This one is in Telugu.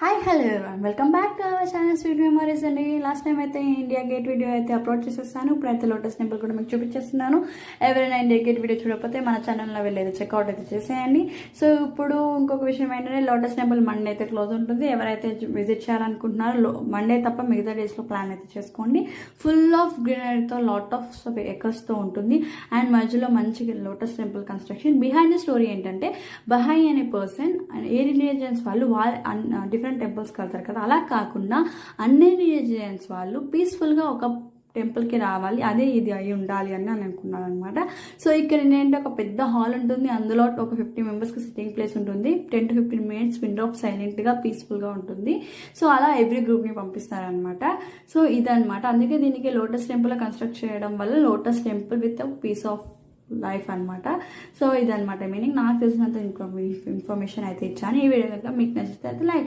はい。hi hello welcome back to our channel sweet memories అండి. లాస్ట్ టైం అయితే ఇండియా గేట్ వీడియో అయితే అప్లోడ్ చేసేస్తాను ఇప్పుడైతే లోటస్ టెంపుల్ కూడా మీకు చూపించేస్తున్నాను. ఎవరైనా ఇండియా గేట్ వీడియో చూడకపోతే మన ఛానల్లో వెళ్ళేది చెక్అవుట్ అయితే చేసేయండి. సో ఇప్పుడు ఇంకొక విషయం ఏంటంటే లోటస్ టెంపుల్ మండే అయితే క్లోజ్ ఉంటుంది. ఎవరైతే విజిట్ చేయాలనుకుంటున్నారో మండే తప్ప మిగతా డేస్లో ప్లాన్ అయితే చేసుకోండి. ఫుల్ ఆఫ్ గ్రీనరీతో లాట్ ఆఫ్ ఎకర్స్తో ఉంటుంది. అండ్ మధ్యలో మంచి lotus temple construction behind the story ఏంటంటే బహాయి అనే పర్సన్ ఏ రిలీజియన్స్ వాళ్ళు వాళ్ళ డిఫరెంట్ టెంపుల్స్కి వెళ్తారు కదా. అలా కాకుండా అన్ని రిలీజియన్స్ వాళ్ళు పీస్ఫుల్గా ఒక టెంపుల్కి రావాలి అదే ఇది అయి ఉండాలి అని నేను అనుకున్నాను అనమాట సో ఇక్కడ ఏంటంటే ఒక పెద్ద హాల్ ఉంటుంది అందులో ఒక ఫిఫ్టీ మెంబర్స్కి సిట్టింగ్ ప్లేస్ ఉంటుంది ten to fifteen minutes window సైలెంట్గా పీస్ఫుల్గా ఉంటుంది. సో అలా ఎవ్రీ గ్రూప్ని పంపిస్తారనమాట సో ఇదనమాట అందుకే దీనికి లోటస్ టెంపుల్ కన్స్ట్రక్ట్ చేయడం వల్ల lotus temple with peace of life అనమాట సో ఇదనమాట మీనింగ్ నాకు తెలిసినంత ఇన్ఫర్మేషన్ అయితే ఇచ్చాను. ఈ వీడియో కనుక మీకు నచ్చితే అయితే లైక్